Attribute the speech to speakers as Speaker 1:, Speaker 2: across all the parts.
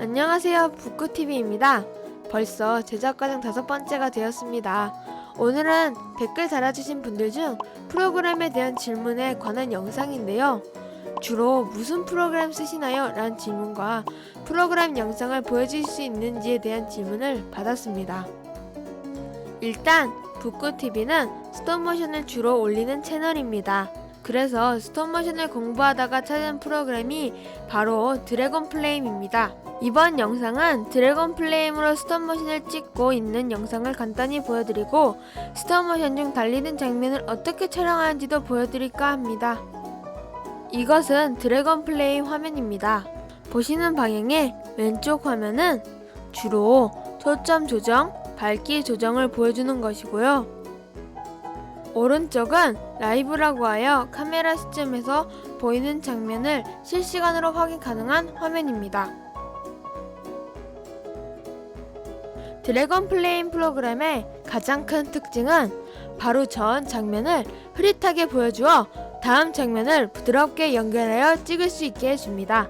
Speaker 1: 안녕하세요. 북구TV입니다. 벌써 제작 과정 다섯 번째가 되었습니다. 오늘은 댓글 달아주신 분들 중 프로그램에 대한 질문에 관한 영상인데요. 주로 무슨 프로그램 쓰시나요? 라는 질문과 프로그램 영상을 보여줄 수 있는지에 대한 질문을 받았습니다. 일단 북구TV는 스톱모션을 주로 올리는 채널입니다. 그래서 스톱모션을 공부하다가 찾은 프로그램이 바로 드래곤 플레임입니다. 이번 영상은 드래곤 플레임으로 스톱모션을 찍고 있는 영상을 간단히 보여드리고 스톱모션 중 달리는 장면을 어떻게 촬영하는지도 보여드릴까 합니다. 이것은 드래곤 플레임 화면입니다. 보시는 방향의 왼쪽 화면은 주로 초점 조정, 밝기 조정을 보여주는 것이고요. 오른쪽은 라이브라고 하여 카메라 시점에서 보이는 장면을 실시간으로 확인 가능한 화면입니다. 드래곤 플레임 프로그램의 가장 큰 특징은 바로 전 장면을 흐릿하게 보여주어 다음 장면을 부드럽게 연결하여 찍을 수 있게 해줍니다.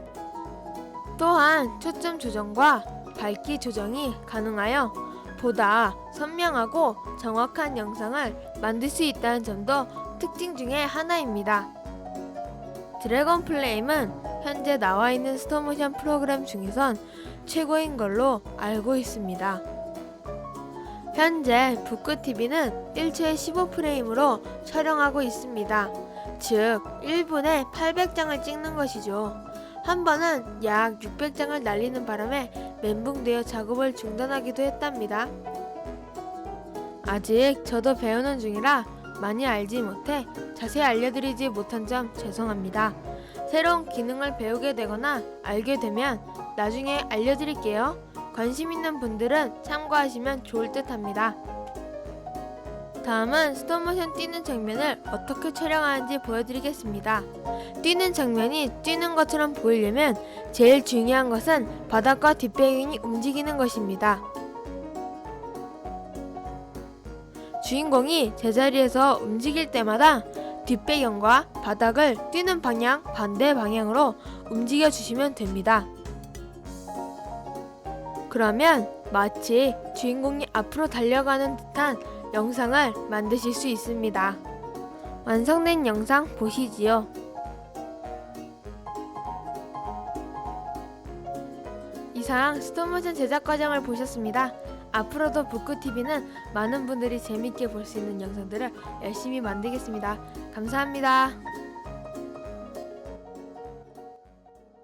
Speaker 1: 또한 초점 조정과 밝기 조정이 가능하여 보다 선명하고 정확한 영상을 만들 수 있다는 점도 특징 중에 하나입니다. 드래곤 플레임은 현재 나와 있는 스톱모션 프로그램 중에선 최고인 걸로 알고 있습니다. 현재 북구TV는 1초에 15프레임으로 촬영하고 있습니다. 즉, 1분에 800장을 찍는 것이죠. 한 번은 약 600장을 날리는 바람에 멘붕되어 작업을 중단하기도 했답니다. 아직 저도 배우는 중이라 많이 알지 못해 자세히 알려드리지 못한 점 죄송합니다. 새로운 기능을 배우게 되거나 알게 되면 나중에 알려드릴게요. 관심 있는 분들은 참고하시면 좋을 듯 합니다. 다음은 스톱모션 뛰는 장면을 어떻게 촬영하는지 보여드리겠습니다. 뛰는 장면이 뛰는 것처럼 보이려면 제일 중요한 것은 바닥과 뒷배경이 움직이는 것입니다. 주인공이 제자리에서 움직일 때마다 뒷배경과 바닥을 뛰는 방향 반대 방향으로 움직여 주시면 됩니다. 그러면 마치 주인공이 앞으로 달려가는 듯한 영상을 만드실 수 있습니다. 완성된 영상 보시지요. 이상 스톱모션 제작 과정을 보셨습니다. 앞으로도 북구TV는 많은 분들이 재밌게 볼 수 있는 영상들을 열심히 만들겠습니다. 감사합니다.